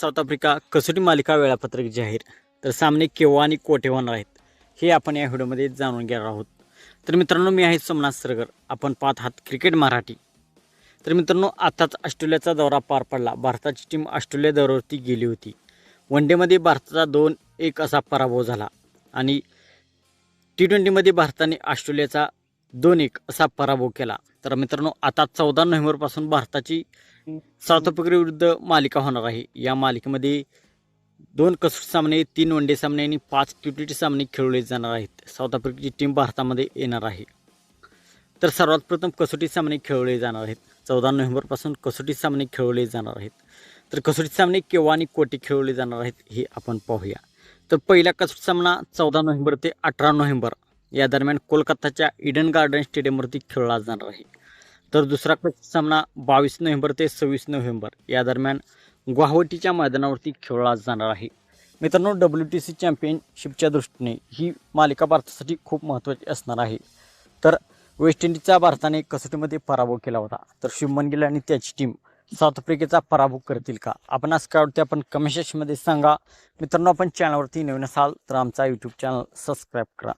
South Africa कसोटी मालिका वेळापत्रक जाहीर. तर सामने केव्हा आणि कोठे होणार आहेत हे आपण या व्हिडिओमध्ये जाणून घेणार आहोत. तर मित्रांनो मी आहे सोमनाथ सरगर. आपण पाहत आहात क्रिकेट मराठी. तर मित्रांनो आताच ऑस्ट्रेलियाचा दौरा पार पडला. भारताची टीम ऑस्ट्रेलिया दौऱ्यावरती गेली होती. वन डेमध्ये भारताचा दोन एक असा पराभव झाला. आणि टी ट्वेंटीमध्ये भारताने ऑस्ट्रेलियाचा दोन एक असा पराभव केला. तर मित्रांनो आता चौदा नोव्हेंबरपासून भारताची साऊथ विरुद्ध मालिका होणार आहे. या मालिकेमध्ये दोन कसोटी सामने तीन वन डे सामने आणि पाच टी ट्वेंटी सामने खेळवले जाणार आहेत. साऊथ आफ्रिकेची टीम भारतामध्ये येणार आहे. तर सर्वात प्रथम कसोटी सामने खेळवले जाणार आहेत. चौदा नोव्हेंबरपासून कसोटी सामने खेळवले जाणार आहेत. तर कसोटी सामने केव्हा आणि कोटे खेळवले जाणार आहेत हे आपण पाहूया. तर पहिला कसोटी सामना चौदा नोव्हेंबर ते अठरा नोव्हेंबर या दरम्यान कोलकाताच्या इडन गार्डन स्टेडियमवरती खेळला जाणार आहे. तर दुसरा कसोटी सामना बावीस नोव्हेंबर ते सव्वीस नोव्हेंबर या दरम्यान गुवाहाटीच्या मैदानावरती खेळला जाणार आहे. मित्रांनो डब्ल्यू टी सी चॅम्पियनशिपच्या दृष्टीने ही मालिका भारतासाठी खूप महत्त्वाची असणार आहे. तर वेस्ट इंडिजचा भारताने कसोटीमध्ये पराभव केला होता. तर शुभमन गिल आणि त्याची टीम साऊथ आफ्रिकेचा पराभव करतील का? आपण आज काय वाटते आपण कमेंट सेक्शनमध्ये सांगा. मित्रांनो आपण चॅनलवरती नवीन असाल तर आमचा यूट्यूब चॅनल सबस्क्राईब करा.